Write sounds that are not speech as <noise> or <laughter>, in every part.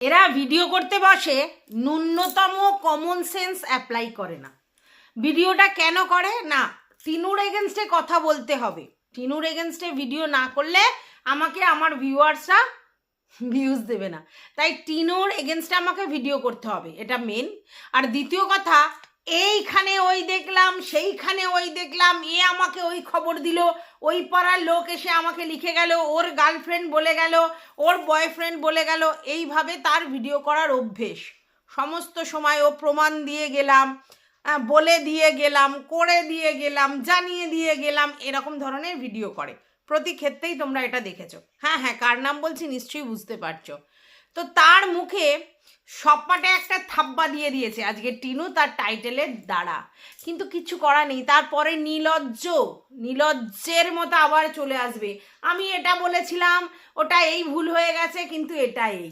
এরা ভিডিও করতে বসে, ন্যূনতম কমন সেন্স অ্যাপ্লাই করে না। ভিডিওটা কেন করে? না টিনুর এগেনস্টে কথা বলতে হবে। টিনুর এগেনস্টে ভিডিও না করলে আমাকে, আমার ভিউয়ার্সরা ভিউজ দেবে না। তাই টিনুর এগেনস্টে আমাকে ভিডিও করতে হবে, এটা মেন আর দ্বিতীয় কথা, এইখানে ওই দেখলাম, সেইখানে ওই দেখলাম, এ আমাকে ওই খবর দিল ওই পাড়ার লোক এসে আমাকে লিখে গেল, ওর গার্লফ্রেন্ড বলে গেল, ওর বয়ফ্রেন্ড বলে গেল, এইভাবে তার ভিডিও করার অভ্যেস। সমস্ত সময় ও প্রমাণ দিয়ে গেলাম বলে দিয়ে গেলাম, করে দিয়ে গেলাম, জানিয়ে দিয়ে গেলাম, এরকম ধরনের ভিডিও করে। প্রতি ক্ষেত্রেই তোমরা এটা দেখেছ। হ্যাঁ হ্যাঁ কার নাম বলছি নিশ্চয়ই বুঝতে পারছ। তো তার মুখে সপাটে একটা থাব্বা দিয়ে দিয়েছে। আজকে টিনু তার টাইটেলের দ্বারা কিন্তু কিছু করা নেই। তারপরে নীলজ্জ, নীলজ্জের মতো আবার চলে আসবে। আমি এটা বলেছিলাম, ওটা এই ভুল হয়ে গেছে, কিন্তু এটা এই।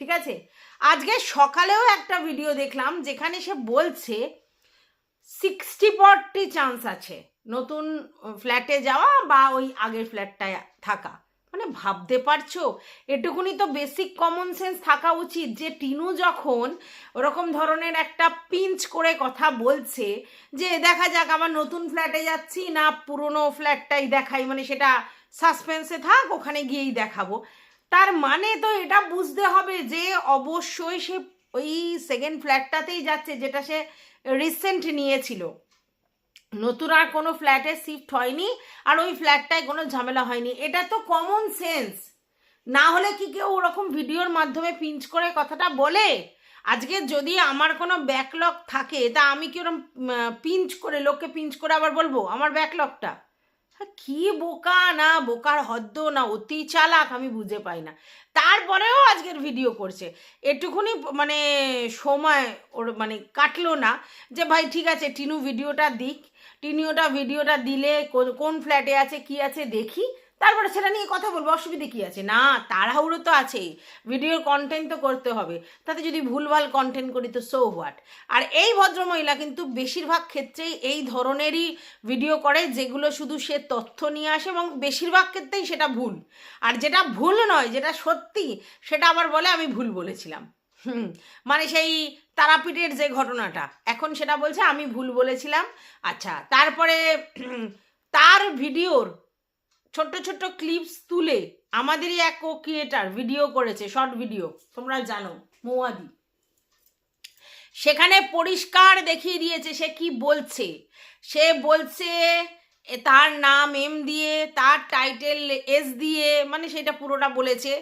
ঠিক আছে? আজকে সকালেও একটা ভিডিও দেখলাম, যেখানে সে বলছে সিক্সটি ফর্টি চান্স আছে। নতুন ফ্ল্যাটে যাওয়া বা ওই আগের ফ্ল্যাটটায় থাকা। মানে ভাবতে পারছ? এটুকুনি তো বেসিক কমন সেন্স থাকা উচিত যে টিনু যখন ওরকম ধরনের একটা পিঞ্চ করে কথা বলছে যে, দেখা যাক আমার নতুন ফ্ল্যাটে যাচ্ছি না পুরনো ফ্ল্যাটটাই দেখাই মানে সেটা সাসপেন্সে থাক, ওখানে গিয়েই দেখাবো। তার মানে তো এটা বুঝতে হবে যে, অবশ্যই সে ওই সেকেন্ড ফ্ল্যাটটাতেই যাচ্ছে, যেটা সে রিসেন্ট নিয়েছিল। নতুন আর কোনো ফ্ল্যাটে শিফট হয়নি, আর ওই ফ্ল্যাটটায় কোনো ঝামেলা হয়নি। এটা তো কমন সেন্স না হলে কি কেউ ওরকম ভিডিওর মাধ্যমে পিঞ্চ করে কথাটা বলে? আজকে যদি আমার কোনো ব্যাকলগ থাকে, তা আমি কি ওরকম পিঞ্চ করে, লোককে পিঞ্চ করে আবার বলব, আমার ব্যাকলগটা কি বোকা? না, বোকার হদ্দ, না, অতি চালাক, আমি বুঝে পাই না। তারপরেও আজকের ভিডিও করছে। এটুকুনি মানে সময় ওর মানে কাটলো না যে, ভাই, ঠিক আছে, টিনু ভিডিওটা দিক। টিনুটা ভিডিওটা দিলে কোন- কোন ফ্ল্যাটে আছে, কি আছে দেখি। তারপরে সেটা নিয়ে কথা বলব, অসুবিধে কি আছে? না, তাড়াহুড়ো তো আছেই ভিডিওর কন্টেন্ট তো করতে হবে। তাতে যদি ভুলভাল কন্টেন্ট করি তো সো হোয়াট আর এই ভদ্রমহিলা কিন্তু বেশিরভাগ ক্ষেত্রেই এই ধরনেরই ভিডিও করে, যেগুলো শুধু সে তথ্য নিয়ে আসে এবং বেশিরভাগ ক্ষেত্রেই সেটা ভুল। আর যেটা ভুল নয়, যেটা সত্যি, সেটা আবার বলে আমি ভুল বলেছিলাম। হুম মানে সেই তারাপীঠের যে ঘটনাটা, এখন সেটা বলছে আমি ভুল বলেছিলাম। আচ্ছা তারপরে <clears throat> তার ভিডিওর ছোট্ট ছোট্ট ক্লিপস তুলে আমাদেরই এক কো ক্রিয়েটার ভিডিও করেছে শর্ট ভিডিও তোমরা জানো মৌয়াদি সেখানে পরিষ্কার দেখিয়ে দিয়েছে, সে কি বলছে? সে বলছে তার নাম এম দিয়ে, তার টাইটেল এস দিয়ে মানে সেটা পুরোটা বলেছে।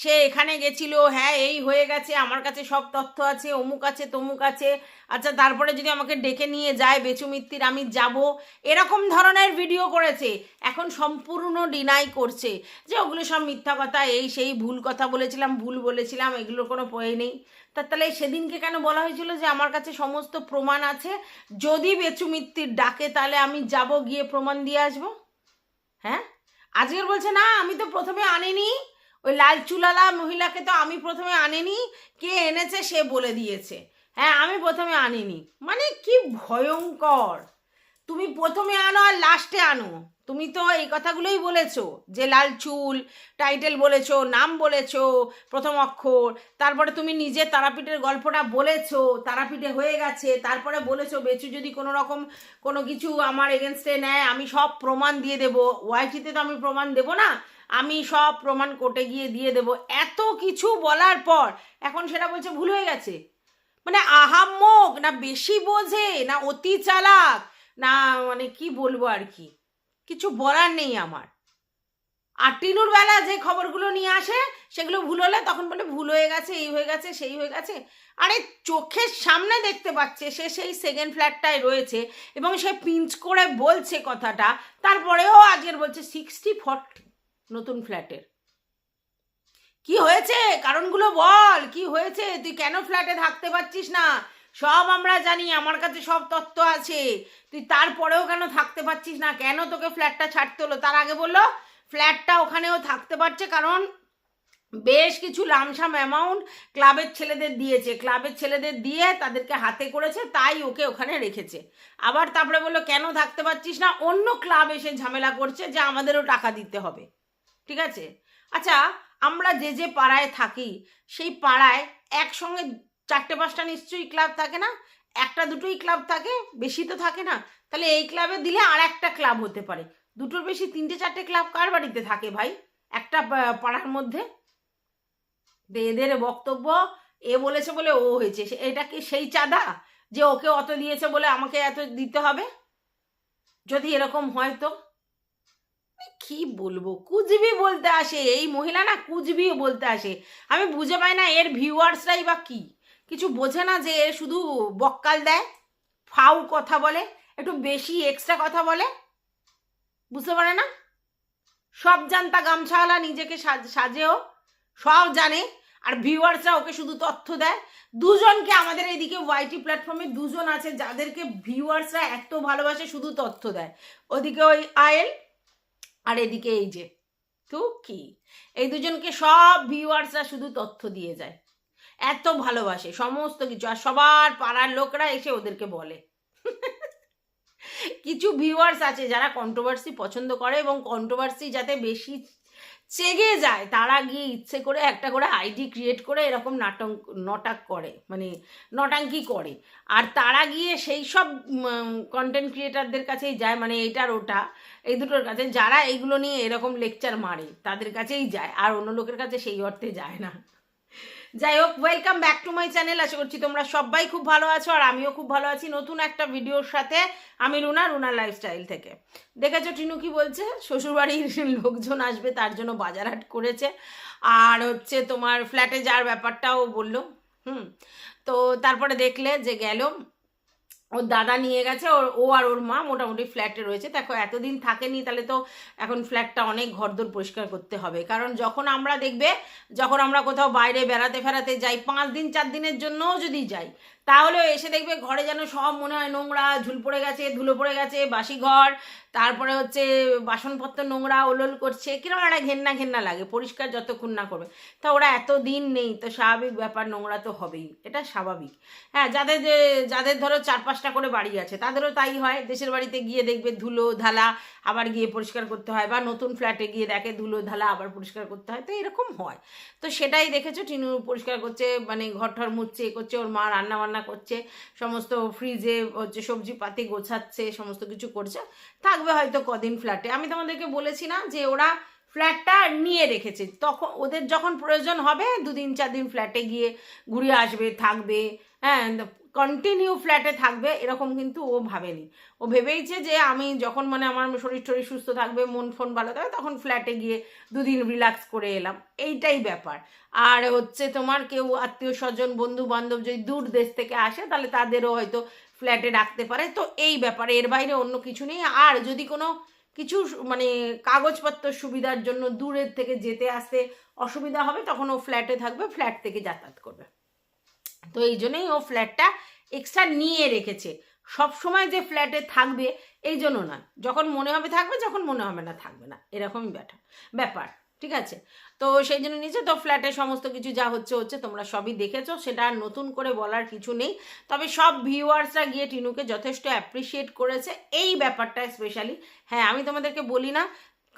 সে এখানে গেছিল হ্যাঁ এই হয়ে গেছে, আমার কাছে সব তথ্য আছে, অমুক আছে, তমুক আছে। আচ্ছা তারপরে যদি আমাকে ডেকে নিয়ে যায় বেচু মিত্তির আমি যাব। এরকম ধরনের ভিডিও করেছে। এখন সম্পূর্ণ ডিনাই করছে যে ওগুলো সব মিথ্যা কথা, এই সেই ভুল কথা বলেছিলাম, ভুল বলেছিলাম, এগুলোর কোনো পয়ে নেই। তা তাহলে সেদিনকে কেন বলা হয়েছিল যে আমার কাছে সমস্ত প্রমাণ আছে? যদি বেচু মিত্তির ডাকে তাহলে আমি যাব, গিয়ে প্রমাণ দিয়ে আসব? হ্যাঁ? আজকের বলছে, না, আমি তো প্রথমে আনিনি। ওই লাল চুলালা মহিলাকে তো আমি প্রথমে আনিনি। কে এনেছে সে বলে দিয়েছে। হ্যাঁ আমি প্রথমে আনিনি। মানে কি ভয়ঙ্কর! তুমি প্রথমে আনো আর লাস্টে আনো। তুমি তো এই কথাগুলোই বলেছ, যে লাল চুল, টাইটেল বলেছ, নাম বলেছ, প্রথম অক্ষর, তারপরে তুমি নিজে তারাপীঠের গল্পটা বলেছ, তারাপীঠে হয়ে গেছে, তারপরে বলেছ, বেচু যদি কোনো রকম কোনো কিছু আমার এগেনস্টে নেয়, আমি সব প্রমাণ দিয়ে দেবো। ওয়াইটিতে তো আমি প্রমাণ দেবো না, আমি সব প্রমাণ কোর্টে গিয়ে দিয়ে দেবো। এত কিছু বলার পর এখন সেটা বলছে ভুল হয়ে গেছে। মানে আহাম্মক, না বেশি বোঝে, না অতি চালাক, না মানে কি বলব আর কি? কিছু বলার নেই আমার। আর টিনুর বেলা যে খবরগুলো নিয়ে আসে, সেগুলো ভুল হলে তখন বলে ভুল হয়ে গেছে, এই হয়ে গেছে, সেই হয়ে গেছে। আরে চোখের সামনে দেখতে পাচ্ছে, সে সেই সেকেন্ড ফ্ল্যাটটায় রয়েছে এবং সে পিঞ্চ করে বলছে কথাটা, তারপরেও আজকের বলছে সিক্সটি ফর্টি নতুন ফ্ল্যাটের কি হয়েছে? কারণগুলো বল, কি হয়েছে? তুই কেন ফ্ল্যাটে থাকতে পারছিস না? সব আমরা জানি, আমার কাছে সব তত্ত্ব আছে। তুই তারপরেও কেন থাকতে পারছিস না? কেন তোকে ফ্ল্যাটটা ছাড়তে হলো? তার আগে বলল, ফ্ল্যাটটা ওখানেও থাকতে পারছে কারণ বেশ কিছু লামসাম অ্যামাউন্ট ক্লাবের ছেলেদের দিয়েছে। ক্লাবের ছেলেদের দিয়ে তাদেরকে হাতে করেছে, তাই ওকে ওখানে রেখেছে। আবার তারপরে বলল, কেন থাকতে পারছিস না? অন্য ক্লাব এসে ঝামেলা করছে যে আমাদেরও টাকা দিতে হবে। ঠিক আছে? আচ্ছা আমরা যে যে পাড়ায় থাকি, সেই পাড়ায় একসঙ্গে চারটে পাঁচটা নিশ্চয়ই ক্লাব থাকে না? একটা দুটোই ক্লাব থাকে, বেশি তো থাকে না। তাহলে এই ক্লাবে দিলে আর একটা ক্লাব হতে পারে। দুটোর বেশি তিনটে চারটে ক্লাব কার বাড়িতে থাকে ভাই? একটা পাড়ার মধ্যে? এদের বক্তব্য, এ বলেছে বলে ও হয়েছে। এটা কি সেই চাঁদা যে ওকে অত দিয়েছে বলে আমাকে এত দিতে হবে? যদি এরকম হয় তো? মানে কি বলব? কুচবি বলতে আসে। এই মহিলা না কুচবি বলতে আসে। আমি বুঝে পাই না এর ভিউয়ার্সরাই বা কি? কিছু বোঝে না যে শুধু বক্কাল দেয়, ফাউ কথা বলে, একটু বেশি এক্সট্রা কথা বলে, বুঝতে পারে না? সব জানতা গামছাওয়ালা নিজেকে সাজ- সাজেও, সব জানে, আর ভিউয়ার্সরা ওকে শুধু তথ্য দেয়। দুজনকে আমাদের এইদিকে ওয়াইটি প্ল্যাটফর্মে দুজন আছে যাদেরকে ভিউয়ার্সরা এত ভালোবাসে শুধু তথ্য দেয়। ওদিকে ওই আয়েল, আর এদিকে এই যে, তো কি? এই দুজনকে সব ভিউয়ার্সরা শুধু তথ্য দিয়ে যায়। এত ভালোবাসে, সমস্ত কিছু। আর সবার পাড়ার লোকরা এসে ওদেরকে বলে। কিছু ভিউয়ার্স আছে যারা কন্ট্রোভার্সি পছন্দ করে এবং কন্ট্রোভার্সি যাতে বেশি চেগে যায়, তারা গিয়ে ইচ্ছে করে একটা করে আইডি ক্রিয়েট করে এরকম নাটক নটাক করে মানে নটাঙ্কি করে। আর তারা গিয়ে সেই সব কন্টেন্ট ক্রিয়েটারদের কাছেই যায় মানে এটার ওটা, এই দুটোর কাছে। যারা এইগুলো নিয়ে এরকম লেকচার মারে, তাদের কাছেই যায়। আর অন্য লোকের কাছে সেই অর্থে যায় না। যাই হোক welcome back to my channel আশা করছি তোমরা সবাই খুব ভালো আছো আর আমিও খুব ভালো আছি নতুন একটা ভিডিওর সাথে। আমি রুনা রুনা লাইফস্টাইল থেকে। দেখেছ টিনু কি বলছে? শ্বশুরবাড়ির লোকজন আসবে, তার জন্য বাজার হাট করেছে। আর হচ্ছে তোমার ফ্ল্যাটে যাওয়ার ব্যাপারটাও বলল। হুম, তো তারপরে দেখলে যে গেল ওর দাদা নিয়ে গেছে, ওর ও আর ওর মা মোটামুটি ফ্ল্যাটে রয়েছে। দেখো, এতদিন থাকেনি, তাহলে তো এখন ফ্ল্যাটটা অনেক ঘরদোর পরিষ্কার করতে হবে। কারণ যখন আমরা দেখবে, যখন আমরা কোথাও বাইরে বেড়াতে ফেরাতে যাই, পাঁচ দিন, চার দিনের জন্যও যদি যাই তাহলে এসে দেখবে ঘরে যেন সব মনে হয় নোংরা, ঝুল পড়ে গেছে, ধুলো পড়ে গেছে, বাসি ঘর, তারপরে হচ্ছে বাসনপত্র নোংরা, ওলোল করছে কীরকম একটা ঘেন্না ঘেন্না লাগে, পরিষ্কার যতক্ষণ না করবে। তা ওরা এত দিন নেই, তো স্বাভাবিক ব্যাপার, নোংরা তো হবেই, এটা স্বাভাবিক। হ্যাঁ যাদের যে, যাদের ধরো চার পাঁচটা করে বাড়ি আছে, তাদেরও তাই হয়, দেশের বাড়িতে গিয়ে দেখবে ধুলো ধালা আবার গিয়ে পরিষ্কার করতে হয়, বা নতুন ফ্ল্যাটে গিয়ে দেখে ধুলো ধালা আবার পরিষ্কার করতে হয়, তো এরকম হয়। তো সেটাই দেখেছ, টিনু পরিষ্কার করছে মানে ঘর ঠর মুছছে করছে, ওর মা রান্না বান্না করছে, সমস্ত ফ্রিজে হচ্ছে সবজিপাতি গোছাচ্ছে, সমস্ত কিছু করছে, থাকবে হয়তো কদিন ফ্ল্যাটে আমি তোমাদেরকে বলেছি না যে ওরা ফ্ল্যাটটা নিয়ে রেখেছে। তখন ওদের যখন প্রয়োজন হবে, দুদিন চার দিন ফ্ল্যাটে গিয়ে ঘুরে আসবে, থাকবে হ্যাঁ কন্টিনিউ ফ্ল্যাটে থাকবে, এরকম কিন্তু ও ভাবেনি। ও ভেবেইছে যে আমি যখন মানে আমার শরীর টরীর সুস্থ থাকবে, মন ফোন ভালো থাকবে, তখন ফ্ল্যাটে গিয়ে দুদিন রিল্যাক্স করে এলাম। এইটাই ব্যাপার। আর হচ্ছে তোমার কেউ আত্মীয় স্বজন বন্ধু বান্ধব যদি দূর দেশ থেকে আসে, তাহলে তাদেরও হয়তো ফ্ল্যাটে রাখতে পারে। তো এই ব্যাপারে এর বাইরে অন্য কিছু নেই। আর যদি কোনো কিছু মানে কাগজপত্র সুবিধার জন্য দূরের থেকে যেতে আসতে অসুবিধা হবে, তখন ও ফ্ল্যাটে থাকবে ফ্ল্যাট থেকে যাতায়াত করবে। তো এই জন্যই ও ফ্ল্যাটটা এক্সট্রা নিয়ে রেখেছে। সব সময় যে ফ্ল্যাটে থাকবে, এই জন্য না যখন মনে হবে থাকবে, যখন মনে হবে না থাকবে না। এরকমই ব্যাটা ব্যাপার, ঠিক আছে? তো সেই জন্য নিচে তো ফ্ল্যাটে সমস্ত কিছু যা হচ্ছে হচ্ছে তোমরা সবই দেখেছ। সেটা আর নতুন করে বলার কিছু নেই। তবে সব ভিউয়ার্সরা গিয়ে টিনুকে যথেষ্ট অ্যাপ্রিসিয়েট করেছে। এই ব্যাপারটা স্পেশালি হ্যাঁ আমি তোমাদেরকে বলি না,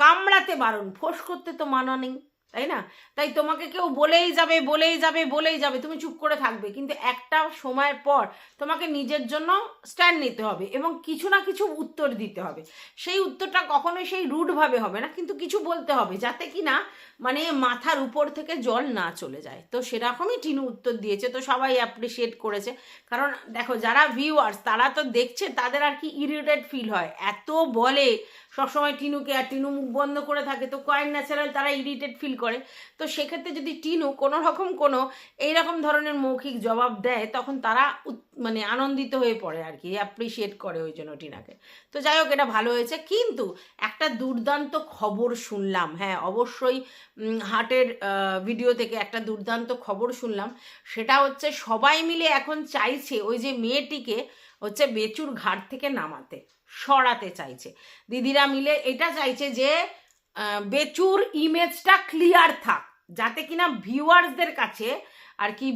কামড়াতে বারণ, ফোঁস করতে তো মানা নেই। তাই না? তাই তোমাকে কেউ বলেই যাবে বলেই যাবে বলেই যাবে, তুমি চুপ করে থাকবে। কিন্তু একটা সময়ের পর তোমাকে নিজের জন্য স্ট্যান্ড নিতে হবে এবং কিছু না কিছু উত্তর দিতে হবে। সেই উত্তরটা কখনোই সেই রুডভাবে হবে না, কিন্তু কিছু বলতে হবে যাতে কি না মানে মাথার উপর থেকে জল না চলে যায়। তো সেরকমই টিনু উত্তর দিয়েছে, তো সবাই অ্যাপ্রিসিয়েট করেছে। কারণ দেখো, যারা ভিউয়ার্স তারা তো দেখছে, তাদের আর কি ইরিটেড ফিল হয়। এত বলে সবসময় টিনুকে আর টিনু মুখ বন্ধ করে থাকে, তো কয়েক ন্যাচারাল তারা ইরিটেড ফিল করে। তো সেক্ষেত্রে যদি টিনু কোনো রকম কোনো এইরকম ধরনের মৌখিক জবাব দেয়, তখন তারা মানে আনন্দিত হয়ে পড়ে আর কি অ্যাপ্রিসিয়েট করে ওই জন্য টিনাকে। তো যাই হোক, এটা ভালো হয়েছে। কিন্তু একটা দুর্দান্ত খবর শুনলাম হ্যাঁ অবশ্যই হাটের ভিডিও থেকে একটা দুর্দান্ত খবর শুনলাম। সেটা হচ্ছে সবাই মিলে এখন চাইছে ওই যে মেয়েটিকে হচ্ছে বেচুর ঘাট থেকে নামাতে। সরাতে চাইছে। দিদিরা মিলে এটা চাইছে যে বেচুর ইমেজটা ক্লিয়ার থাক, যাতে কিনা ভিউয়ার্সদের কাছে আর কি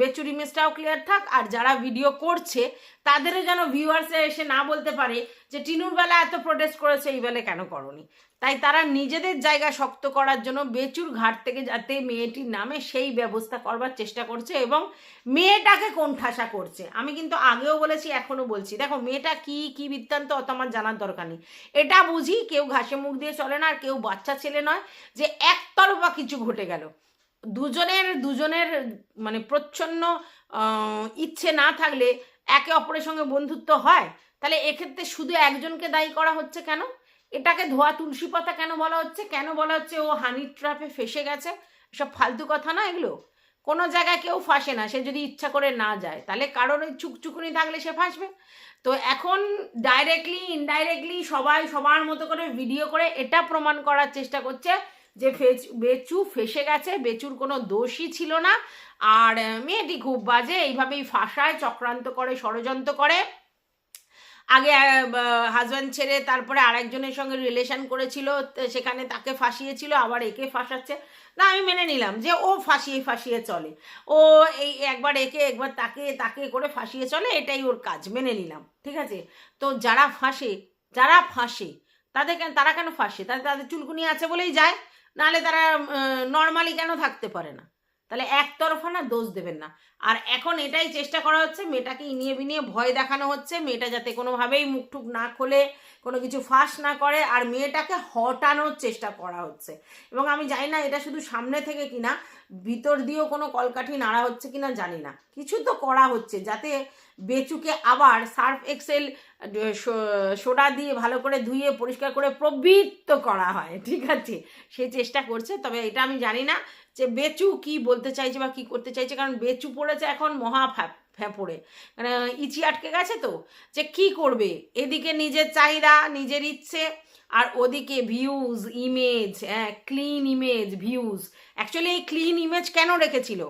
বেচুর ইমেজটাও ক্লিয়ার থাক, আর যারা ভিডিও করছে, তাদেরও যেন ভিউয়ার্সে এসে না বলতে পারে যে, টিনুর বেলা এত প্রোটেস্ট করেছে, এই বেলা কেন করনি? তাই তারা নিজেদের জায়গা শক্ত করার জন্য বেচুর ঘাট থেকে যাতে মেয়েটির নামে সেই ব্যবস্থা করবার চেষ্টা করছে এবং মেয়েটাকে কোণঠাসা করছে। আমি কিন্তু আগেও বলেছি, এখনও বলছি। দেখো, মেয়েটা কি কি বৃত্তান্ত অত আমার জানার দরকার নেই। এটা বুঝি কেউ ঘাসে মুখ দিয়ে চলে না আর কেউ বাচ্চা ছেলে নয় যে একতরফা কিছু ঘটে গেল। দুজনের দুজনের মানে প্রচ্ছন্ন ইচ্ছে না থাকলে একে অপরের সঙ্গে বন্ধুত্ব হয়? তাহলে এক্ষেত্রে শুধু একজনকে দায়ী করা হচ্ছে কেন? এটাকে ধোয়া তুলসী পাতা কেন বলা হচ্ছে? কেন বলা হচ্ছে ও হানি ট্র্যাপে ফেসে গেছে? সব ফালতু কথা না এগুলো? কোনো জায়গায় কেউ ফাঁসে না, সে যদি ইচ্ছা করে না যায়, তাহলে কারোর ওই চুকচুকুনি থাকলে সে ফাঁসবে। তো এখন ডাইরেক্টলি ইনডাইরেক্টলি সবাই সবার মতো করে ভিডিও করে এটা প্রমাণ করার চেষ্টা করছে যে ফেচ- বেচু ফেসে গেছে, বেচুর কোনো দোষই ছিল না। আর মেয়েটি খুব বাজে, এইভাবেই ফাঁসায়, চক্রান্ত করে, ষড়যন্ত্র করে। আগে হাজব্যান্ড ছেড়ে তারপরে আরেকজনের সঙ্গে রিলেশন করেছিল সেখানে তাকে ফাঁসিয়েছিল, আবার একে ফাঁসাচ্ছে। না, আমি মেনে নিলাম যে ও ফাঁসিয়ে ফাঁসিয়ে চলে। ও এই একবার একে, একবার তাকে তাকে করে ফাঁসিয়ে চলে, এটাই ওর কাজ, মেনে নিলাম, ঠিক আছে? তো যারা ফাঁসে যারা ফাঁসে, তাদের কেন, তারা কেন ফাঁসে? তাদের তাদের চুলকুনি আছে বলেই যায়। নাহলে তারা নর্মালি কেন থাকতে পারে না? তাহলে একতরফা না দোষ দেবেন না। আর এখন এটাই চেষ্টা করা হচ্ছে, মেয়েটাকে ইনিয়ে বিনিয়ে ভয় দেখানো হচ্ছে, মেয়েটা যাতে কোনোভাবেই মুখ টুক না খোলে, কোনো কিছু ফাঁস না করে, আর মেয়েটাকে হটানোর চেষ্টা করা হচ্ছে। এবং আমি জানি না এটা শুধু সামনে থেকে কিনা, ভিতর দিয়েও কোনো কলকাঠি নাড়া হচ্ছে কিনা জানি না। কিছু তো করা হচ্ছে যাতে বেচুকে আবার সার্ফ এক্সেল সোডা দিয়ে ভালো করে ধুয়ে পরিষ্কার করে প্রবৃত্ত করা হয়, ঠিক আছে? সে চেষ্টা করছে, তবে এটা আমি জানি না যে বেচু কি বলতে চাইছে বা কি করতে চাইছে, কারণ বেচু পড়েছে এখন মহা ফ্যাপড়ে। মানে ইচি আটকে গেছে তো, যে কি করবে? এদিকে নিজের চাহিদা, নিজের ইচ্ছে, আর ওদিকে ভিউজ ইমেজ হ্যাঁ ক্লিন ইমেজ ভিউজ অ্যাকচুয়ালি এই ক্লিন ইমেজ কেন রেখেছিল?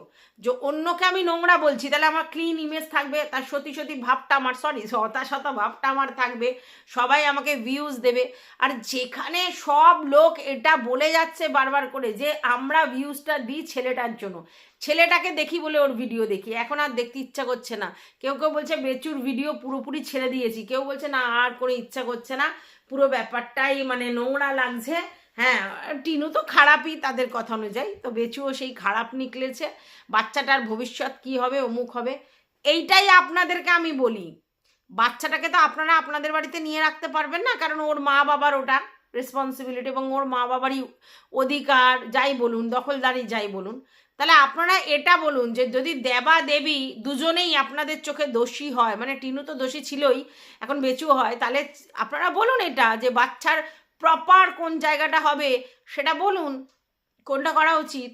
যে অন্যকে আমি নোংরা বলছি, তাহলে আমার ক্লিন ইমেজ থাকবে, তার সতী সতী ভাবটা আমার সরি শতা শত ভাবটা আমার থাকবে, সবাই আমাকে ভিউজ দেবে। আর যেখানে সব লোক এটা বলে যাচ্ছে বারবার করে যে আমরা ভিউজটা দিই ছেলেটার জন্য। ছেলেটাকে দেখি বলে ওর ভিডিও দেখি, এখন আর দেখতে ইচ্ছা করছে না। কেউ কেউ বলছে, বেচুর ভিডিও পুরোপুরি ছেড়ে দিয়েছি। কেউ বলছে, না, আর কোনো ইচ্ছা করছে না। পুরো ব্যাপারটাই মানে নোংরা লাগছে। হ্যাঁ টিনু তো খারাপই তাদের কথা অনুযায়ী। তো বেচুও সেই খারাপ নিকলেছে। বাচ্চাটার ভবিষ্যৎ কি হবে, অমুক হবে, এইটাই আপনাদেরকে আমি বলি। বাচ্চাটাকে তো আপনারা আপনাদের বাড়িতে নিয়ে রাখতে পারবেন না, কারণ ওর মা বাবার ওটা রেসপন্সিবিলিটি এবং ওর মা বাবারই অধিকার, যাই বলুন, দখলদারি যাই বলুন। তাহলে আপনারা এটা বলুন যে যদি দেবা দেবী দুজনেই আপনাদের চোখে দোষী হয় মানে টিনু তো দোষী ছিলই, এখন বেচু হয়, তাহলে আপনারা বলুন এটা যে বাচ্চার প্রপার কোন জায়গাটা হবে সেটা বলুন। কোনটা করা উচিত?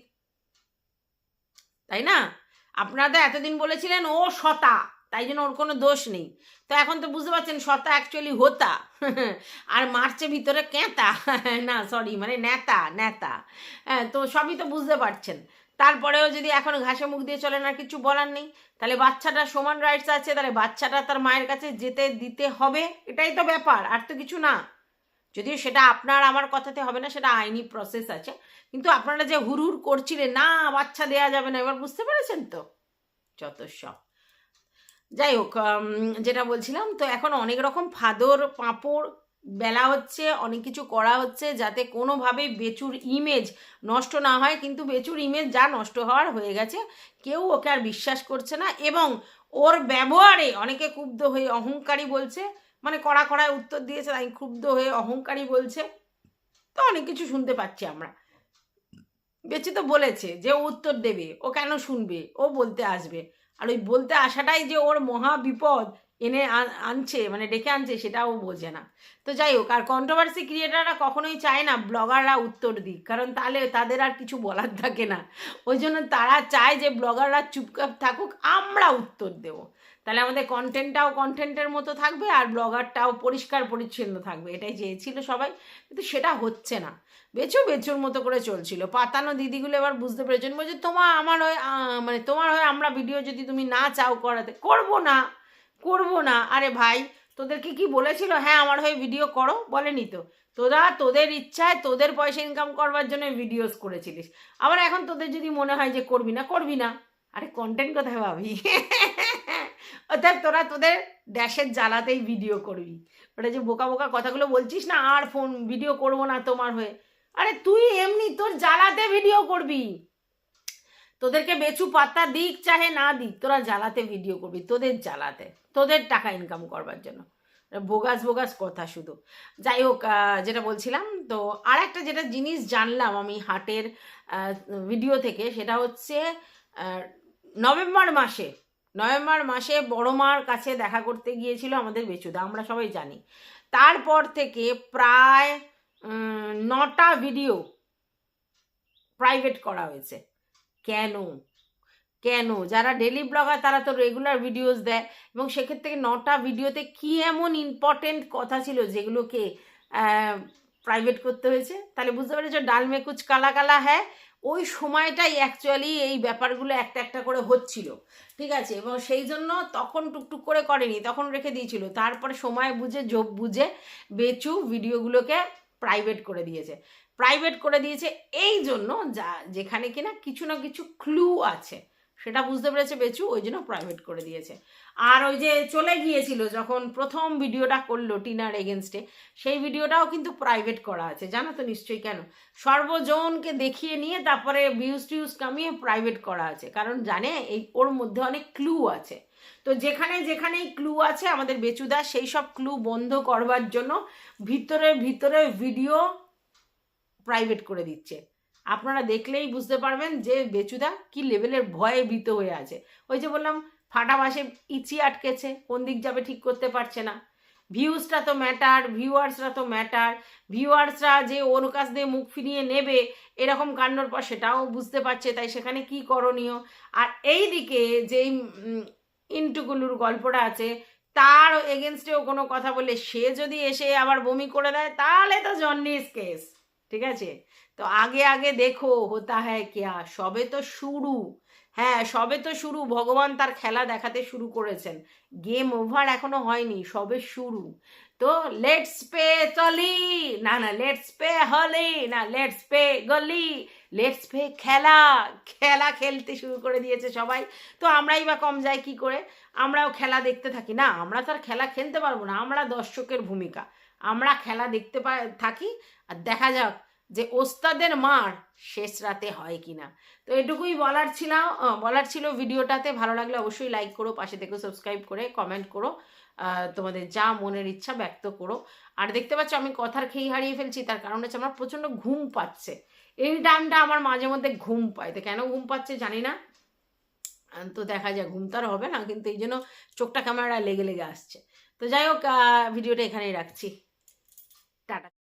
তাই না? আপনারা তো এতদিন বলেছিলেন, ও সতা। তাই জন্য ওর কোনো দোষ নেই। তো এখন তো বুঝতে পারছেন, সতা অ্যাকচুয়ালি হোতা। <laughs> আর মার্চে ভিতরে ক্যাঁতা। <laughs> না সরি মানে নেতা নেতা হ্যাঁ তো সবই তো বুঝতে পারছেন। তারপরেও যদি এখন ঘাসে মুখ দিয়ে চলেন, আর কিছু বলার নেই। তাহলে বাচ্চাটা সমান রাইটস আছে, তাহলে বাচ্চাটা তার মায়ের কাছে যেতে দিতে হবে। এটাই তো ব্যাপার, আর তো কিছু না। যদিও সেটা আপনার আমার কথাতে হবে না, সেটা আইনি প্রসেস আছে। কিন্তু আপনারা যে হুড়হুড় করছিলেন, না, বাচ্চা দেয়া যাবে না, এবার বুঝতে পেরেছেন তো? যত সব। যাই হোক যেটা বলছিলাম, তো এখন অনেক রকম ফাদর, পাঁপড়, বেলা হচ্ছে, অনেক কিছু করা হচ্ছে, যাতে কোনোভাবেই বেচুর ইমেজ নষ্ট না হয়, কিন্তু বেচুর ইমেজ যা নষ্ট হওয়ার হয়ে গেছে, কেউ ওকে আর বিশ্বাস করছে না, এবং ওর ব্যবহারে অনেকে ক্ষুব্ধ হয়ে, অহংকারী বলছে মানে কড়া কড়ায় উত্তর দিয়েছে, তাই ক্ষুব্ধ হয়ে অহংকারী বলছে, তো অনেক কিছু শুনতে পাচ্ছি আমরা। বেচে তো বলেছে যে ও উত্তর দেবে, ও কেন শুনবে, ও বলতে আসবে। আর ওই বলতে আসাটাই যে ওর মহা বিপদ এনে আনছে মানে ডেকে আনছে, সেটা ও বোঝে না। তো যাই হোক, আর কন্ট্রোভার্সি ক্রিয়েটাররা কখনোই চায় না ব্লগাররা উত্তর দিক, কারণ তাহলে তাদের আর কিছু বলার থাকে না। ওই জন্য তারা চায় যে ব্লগাররা চুপচাপ থাকুক, আমরা উত্তর দেব। তাহলে আমাদের কন্টেন্টটাও কন্টেন্টের মতো থাকবে আর ব্লগারটাও পরিষ্কার পরিচ্ছন্ন থাকবে, এটাই চেয়েছিল সবাই। কিন্তু সেটা হচ্ছে না। বেচু, বেচুর মতো করে চলছিল। পাতানো দিদিগুলো এবার বুঝতে পেরেছেন বলছে, তোমার আমার হয়ে মানে তোমার হয়ে আমরা ভিডিও যদি তুমি না চাও করাতে। করব না করব না। আরে ভাই তোদেরকে কি বলেছিল? হ্যাঁ আমার হয়ে ভিডিও করো। বলেনি তো। তোরা তোদের ইচ্ছায় তোদের পয়সা ইনকাম করবার জন্য ভিডিওস করেছিলিস। আবার এখন তোদের যদি মনে হয় যে করবি না করবি না। আরে কন্টেন্ট কোথায় ভাবি অর্থাৎ তোরা তোদের ড্যাশের জ্বালাতেই ভিডিও করবি। ওটা যে বোকা বোকা কথাগুলো বলছিস না, আর ফোন ভিডিও করব না তোমার হয়ে। আরে তুই এমনি তোর জ্বালাতে ভিডিও করবি। তোদেরকে বেচু পাত্তা দিক চাহে না দিক, তোরা জ্বালাতে ভিডিও করবি, তোদের জ্বালাতে, তোদের টাকা ইনকাম করবার জন্য। বোগাস বোগাস কথা শুধু। যাই হোক যেটা বলছিলাম, তো আর একটা যেটা জিনিস জানলাম আমি হাটের ভিডিও থেকে, সেটা হচ্ছে নভেম্বর মাসে নভেম্বর মাসে বড় মার কাছে দেখা করতে গিয়েছিল আমাদের বেচুদা, আমরা সবাই জানি। তারপর থেকে প্রায় নটা ভিডিও প্রাইভেট করা হয়েছে। কেন? কেন? যারা ডেলি ব্লগার তারা তো রেগুলার ভিডিওস দেয় এবং সেক্ষেত্রে নটা ভিডিওতে কি এমন ইম্পর্টেন্ট কথা ছিল যেগুলোকে প্রাইভেট করতে হয়েছে? তাহলে বুঝতে পেরেছ ডাল মে কুচ কালা কালা হ্যাঁ ওই সময়টাই অ্যাকচুয়ালি এই ব্যাপারগুলো একটা একটা করে হচ্ছিল, ঠিক আছে? এবং সেই জন্য তখন টুকটুক করে করেনি, তখন রেখে দিয়েছিল। তারপরে সময় বুঝে, জব বুঝে বেচু ভিডিওগুলোকে প্রাইভেট করে দিয়েছে। প্রাইভেট করে দিয়েছে এই জন্য যা, যেখানে কিনা কিছু না কিছু ক্লু আছে। সেটা বুঝতে পেরেছে বেচু, ওই জন্য প্রাইভেট করে দিয়েছে। আর ওই যে চলে গিয়েছিল যখন প্রথম ভিডিওটা করল টিনার এগেনস্টে সেই ভিডিওটাও কিন্তু প্রাইভেট করা আছে। জানো তো নিশ্চয়ই কেন? সর্বজনকে দেখিয়ে নিয়ে তারপরে ভিউজ টিউজ কামিয়ে প্রাইভেট করা আছে। কারণ জানে, এই ওর মধ্যে অনেক ক্লু আছে। তো যেখানে যেখানেই ক্লু আছে আমাদের বেচুদা, সেই সব ক্লু বন্ধ করবার জন্য ভিতরে ভিতরে ভিডিও প্রাইভেট করে দিচ্ছে। আপনারা দেখলেই বুঝতে পারবেন যে বেচুদা কি লেভেলের ভয়ে ভীত হয়ে আছে। ওই যে বললাম ফাটা বাসে ইচি আটকেছে কোন দিক যাবে ঠিক করতে পারছে না। ভিউজটা তো ম্যাটার ভিউয়ার্সরা তো ম্যাটার ভিউয়ার্সরা যে ওর কাছ দিয়ে মুখ ফিরিয়ে নেবে এরকম কাণ্ডর পর সেটাও বুঝতে পারছে তাই সেখানে কি করণীয়? আর এই দিকে যেই উম, ইন্টুগুলুর গল্পটা আছে তার এগেনস্টেও কোনো কথা বলে সে যদি এসে আবার বমি করে দেয় তাহলে তো জন্ডিস কেস ঠিক আছে? তো আগে আগে দেখো হতা হ্যায় কেয়া। সবে তো শুরু। হ্যাঁ সবে তো শুরু। ভগবান তার খেলা দেখাতে শুরু করেছেন। গেম ওভার এখনও হয়নি। সবে শুরু। তো লেটস পে চলি। না না লেটস পে হলি। না লেটস পে গলি। লেটস পে খেলা। খেলা খেলতে শুরু করে দিয়েছে সবাই। তো আমরাই বা কম যাই কি করে? আমরাও খেলা দেখতে থাকি। না, আমরা তো আর খেলা খেলতে পারব না। আমরা দর্শকের ভূমিকা। আমরা খেলা দেখতে থাকি। আর দেখা যাক যে ওস্তাদের মার শেষ রাতে হয় কিনা তো এটুকুই বলার ছিল। বলার ছিল ভিডিওটাতে। ভালো লাগলে অবশ্যই লাইক করো, পাশে থেকে সাবস্ক্রাইব করে কমেন্ট করো। তোমাদের যা মনের ইচ্ছা ব্যক্ত করো। আর দেখতে পাচ্ছ, আমি কথার খেয়ে হারিয়ে ফেলছি, তার কারণ হচ্ছে আমার প্রচণ্ড ঘুম পাচ্ছে। এই টাইমটা আমার মাঝে মধ্যে ঘুম পায়। তো কেন ঘুম পাচ্ছে জানি না। তো দেখা যায় ঘুম তার হবে না, কিন্তু এই জন্য চোখটা ক্যামেরা লেগে লেগে আসছে। তো যাই হোক ভিডিওটা এখানেই রাখছি। টাটা।